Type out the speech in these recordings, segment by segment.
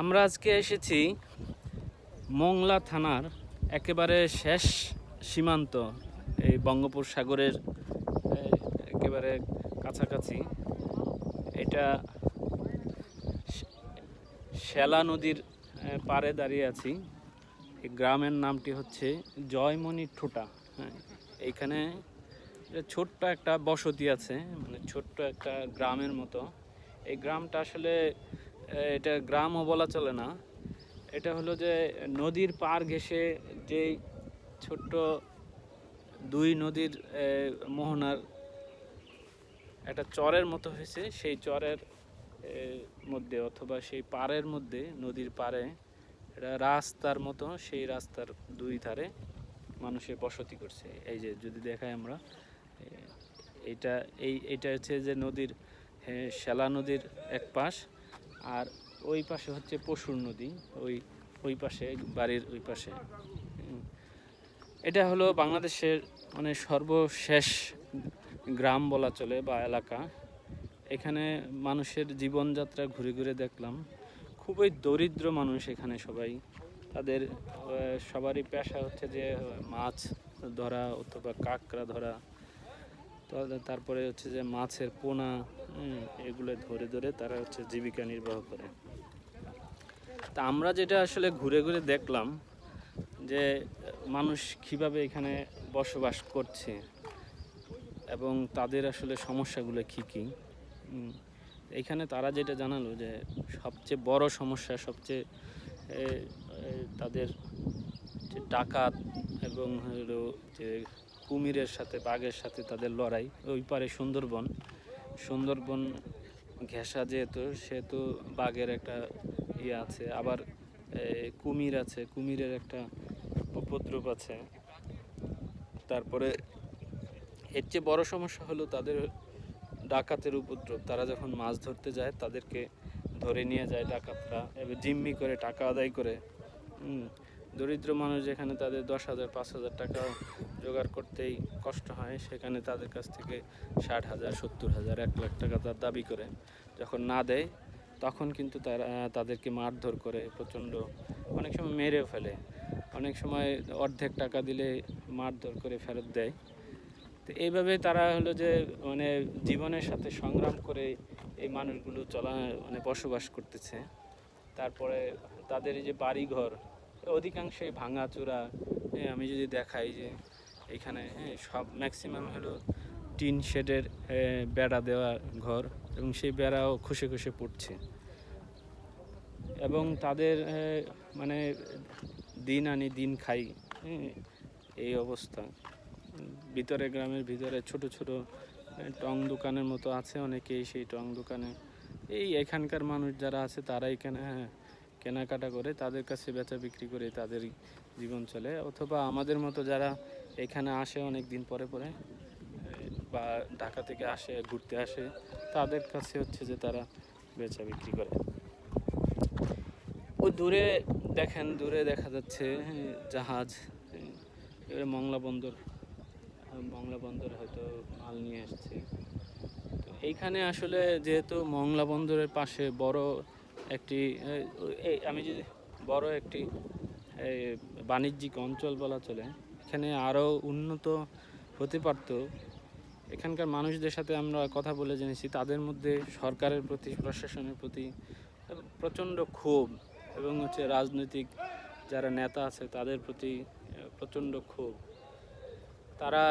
আমরা আজকে এসেছি মংলা থানার একেবারে শেষ সীমান্ত, এই বঙ্গোপসাগরের একেবারে কাছাকাছি। এটা শ্যালা নদীর পাড়ে দাঁড়িয়ে আছি। এই গ্রামের নামটি হচ্ছে জয়মণি ঠোঁটা। হ্যাঁ এইখানে ছোট্ট একটা বসতি আছে মানে ছোট্ট একটা গ্রামের মতো। এই গ্রামটা আসলে এটা গ্রামও বলা চলে না। এটা হলো যে নদীর পার ঘেঁষে যেই ছোট্ট দুই নদীর মোহনার একটা চরের মতো হয়েছে, সেই চরের মধ্যে অথবা সেই পাড়ের মধ্যে, নদীর পাড়ে এটা রাস্তার মতো, সেই রাস্তার দুই ধারে মানুষের বসতি করছে। এই যে যদি দেখাই আমরা এটা, এই, এটা হচ্ছে যে নদীর শ্যালা নদীর এক পাশ আর ওই পাশে হচ্ছে পশুর নদী, ওই ওই পাশে, বাড়ির ওই পাশে। এটা হলো বাংলাদেশের মানে সর্বশেষ গ্রাম বলা চলে বা এলাকা। এখানে মানুষের জীবনযাত্রা ঘুরে ঘুরে দেখলাম। খুবই দরিদ্র মানুষ এখানে সবাই। তাদের সবারই পেশা হচ্ছে যে মাছ ধরা অথবা কাঁকড়া ধরা। তারপরে হচ্ছে যে মাছের পোনা এগুলো ধরে ধরে তারা হচ্ছে জীবিকা নির্বাহ করে। তা আমরা যেটা আসলে ঘুরে ঘুরে দেখলাম যে মানুষ কীভাবে এখানে বসবাস করছে এবং তাদের আসলে সমস্যাগুলো কী কী। উম, এইখানে তারা যেটা জানালো যে সবচেয়ে বড় সমস্যা সবচেয়ে তাদের যে ডাকাত এবং হলো যে কুমিরের সাথে বাঘের সাথে তাদের লড়াই ওই পারে সুন্দরবন। সুন্দরবন ঘেঁষা যেহেতু, সেহেতু বাঘের একটা ইয়ে আছে। আবার কুমির আছে। কুমিরের একটা উপদ্রব আছে। তারপরে এর চেয়ে বড় সমস্যা হলো তাদের ডাকাতের উপদ্রব। তারা যখন মাছ ধরতে যায়, তাদেরকে ধরে নিয়ে যায় ডাকাতরা। এবার জিম্মি করে, টাকা আদায় করে। দরিদ্র মানুষ যেখানে তাদের দশ হাজার, পাঁচ হাজার টাকা জোগাড় করতেই কষ্ট হয়, সেখানে তাদের কাছ থেকে ষাট হাজার, সত্তর হাজার, এক লাখ টাকা তার দাবি করে। যখন না দেয়, তখন কিন্তু তারা, তাদেরকে মারধর করে প্রচণ্ড, অনেক সময় মেরে ফেলে। অনেক সময় অর্ধেক টাকা দিলে মারধর করে ফেরত দেয়। তো এইভাবে তারা হলো যে মানে জীবনের সাথে সংগ্রাম করে এই মানুষগুলো চলা মানে বসবাস করতেছে। তারপরে তাদের যে বাড়িঘর অধিকাংশই ভাঙাচোরা হ্যাঁ, আমি যদি দেখাই যে এখানে সব ম্যাক্সিমাম হলো টিন শেডের বেড়া দেওয়া ঘর এবং সেই বেড়াও খুশে খুশে পড়ছে। এবং তাদের মানে দিন আনি দিন খাই এই অবস্থা। ভিতরে গ্রামের ভিতরে ছোট ছোট টং দোকানের মতো আছে অনেকেই সেই টং দোকানে। এই এখানকার মানুষ যারা আছে তারা এখানে হ্যাঁ, কেনাকাটা করে তাদের কাছে বেচা বিক্রি করে তাদের জীবন চলে। অথবা আমাদের মতো যারা এখানে আসে অনেক দিন পরে পরে, বা ঢাকা থেকে আসে, ঘুরতে আসে, তাদের কাছে হচ্ছে যে তারা বেচা বিক্রি করে। ও দূরে দেখেন, দূরে দেখা যাচ্ছে, জাহাজ এবারে মংলা বন্দর। মংলা বন্দর হয়তো মাল নিয়ে আসছে। এইখানে আসলে যেহেতু মংলা বন্দরের পাশে বড় একটি আমি যদি বড় একটি বাণিজ্যিক অঞ্চল বলা চলে, এখানে আরও উন্নত হতে পারতো। এখানকার মানুষদের সাথে আমরা কথা বলে জেনেছি, তাদের মধ্যে সরকারের প্রতি, প্রশাসনের প্রতি প্রচণ্ড ক্ষোভ এবং হচ্ছে রাজনৈতিক যারা নেতা আছে, তাদের প্রতি প্রচণ্ড ক্ষোভ। তারা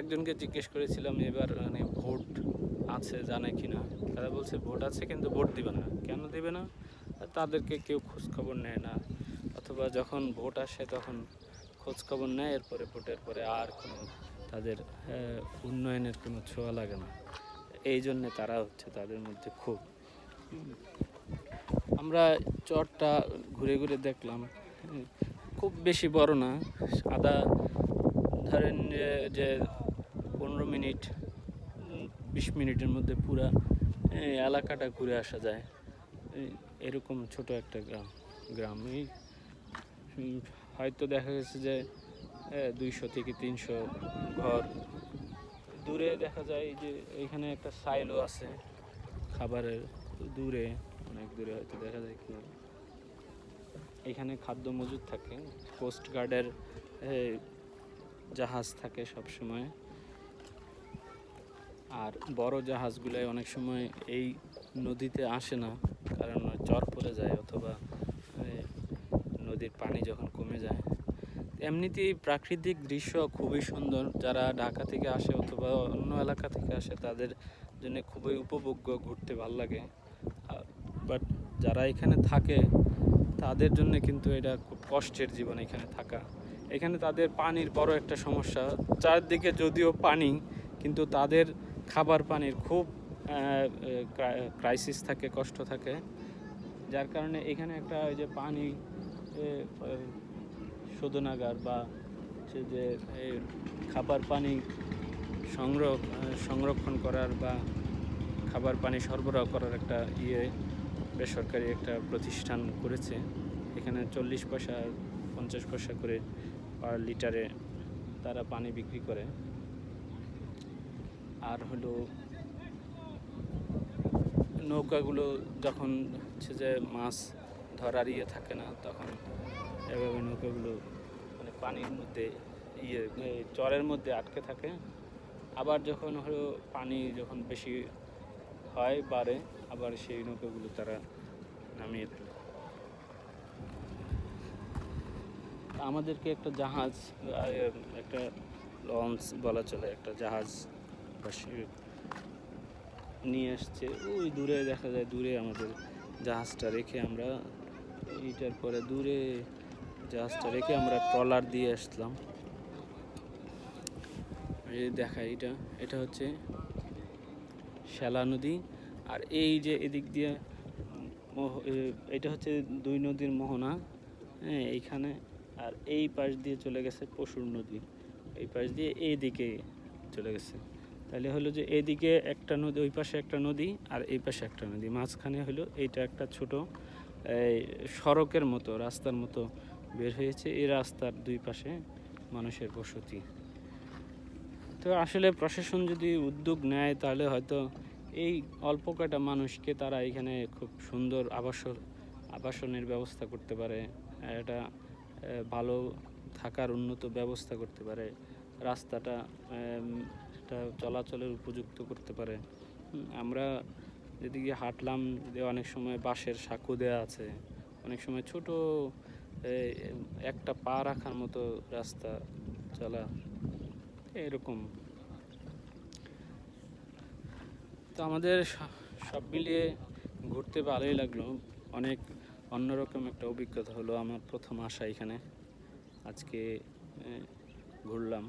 একজনকে জিজ্ঞেস করেছিলাম, এবার মানে ভোট আছে, জানে কি না তারা বলছে, ভোট আছে কিন্তু ভোট দিবে না। কেন দিবে না? তাদেরকে কেউ খোঁজখবর নেয় না। অথবা যখন ভোট আসে, তখন খোঁজখবর নেয়, এরপরে ভোটের পরে আর কোনো তাদের উন্নয়নের কোনো ছোঁয়া লাগে না। এই জন্যে তারা হচ্ছে তাদের মধ্যে খুব আমরা চরটা ঘুরে ঘুরে দেখলাম, খুব বেশি বড় না। আদা ধরেন যে- পনেরো মিনিট বিশ মিনিটের মধ্যে পুরা এলাকাটা ঘুরে আসা যায়। এরকম ছোট একটা গ্রাম গ্রাম। হয়তো দেখা গেছে যে দুইশো থেকে তিনশো ঘর। দূরে দেখা যায় যে, এখানে একটা সাইলও আছে খাবারের দূরে, অনেক দূরে হয়তো দেখা যায় কি। এখানে খাদ্য মজুদ থাকে কোস্ট গার্ডের জাহাজ থাকে সব সময় আর বড় জাহাজগুলো অনেক সময় এই নদীতে আসে না, কারণ জ্বর পড়ে যায় অথবা নদীর পানি যখন কমে যায়। এমনিতেই প্রাকৃতিক দৃশ্য খুবই সুন্দর। যারা ঢাকা থেকে আসে অথবা অন্য এলাকা থেকে আসে, তাদের জন্য খুবই উপভোগ্য, ঘুরতে ভালো লাগে। বাট যারা এখানে থাকে, তাদের জন্য কিন্তু এটা খুব কষ্টের জীবন এখানে থাকা। এখানে তাদের পানির বড় একটা সমস্যা। চারদিকে যদিও পানি, কিন্তু তাদের খাবার পানির খুব ক্রাইসিস থাকে, কষ্ট থাকে। যার কারণে এখানে একটা ওই যে পানি শোধনাগার বা হচ্ছে যে খাবার পানি সংগ্রহ, সংরক্ষণ করার বা খাবার পানি সরবরাহ করার একটা ইয়ে বেসরকারি একটা প্রতিষ্ঠান করেছে। এখানে চল্লিশ পয়সা, পঞ্চাশ পয়সা করে পার লিটারে তারা পানি বিক্রি করে। আর হলো নৌকাগুলো যখন হচ্ছে যে মাছ ধরার ইয়ে থাকে না তখন এভাবে নৌকাগুলো মানে পানির মধ্যে ইয়ে এ, চরের মধ্যে আটকে থাকে। আবার যখন হলো পানি যখন বেশি হয় বাড়ে আবার সেই নৌকাগুলো তারা নামিয়ে দেয়। আমাদেরকে একটা জাহাজ একটা লঞ্চ বলা চলে একটা জাহাজ পাশে নিয়ে আসছে। ওই দূরে দেখা যায়, দূরে আমাদের জাহাজটা রেখে আমরা এইটার পরে দূরে জাহাজটা রেখে আমরা ট্রলার দিয়ে আসলাম। এই দেখা এটা এটা হচ্ছে শ্যালা নদী। আর এই যে এদিক দিয়ে এটা হচ্ছে দুই নদীর মোহনা। হ্যাঁ এইখানে। আর এই পাশ দিয়ে চলে গেছে পশুর নদী। এই পাশ দিয়ে এই দিকে চলে গেছে। তাহলে হলো যে এইদিকে একটা নদী, ওই পাশে একটা নদী আর এই পাশে একটা নদী। মাঝখানে হলো এইটা একটা ছোট সড়কের মতো, রাস্তার মতো বের হয়েছে। এই রাস্তার দুই পাশে মানুষের বসতি। তো আসলে প্রশাসন যদি উদ্যোগ নেয়, তাহলে হয়তো এই অল্প কয়টা মানুষকে তারা এখানে খুব সুন্দর আবাসন, আবাসনের ব্যবস্থা করতে পারে। একটা ভালো থাকার উন্নত ব্যবস্থা করতে পারে। রাস্তাটা একটা চলাচলের উপযুক্ত করতে পারে। আমরা যেদিকে হাঁটলাম, যে অনেক সময় বাঁশের সাঁকো দেওয়া আছে, অনেক সময় ছোট একটা পা রাখার মতো রাস্তা চলা, এরকম। তো আমাদের সব মিলিয়ে ঘুরতে ভালোই লাগল। অনেক অন্যরকম একটা অভিজ্ঞতা হলো আমার প্রথম আসা এখানে। আজকে ঘুরলাম।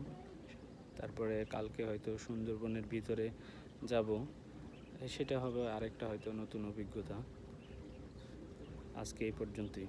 তারপরে কালকে হয়তো সুন্দরবনের ভিতরে যাব। সেটা হবে আরেকটা হয়তো নতুন অভিজ্ঞতা। আজকে এই পর্যন্তই।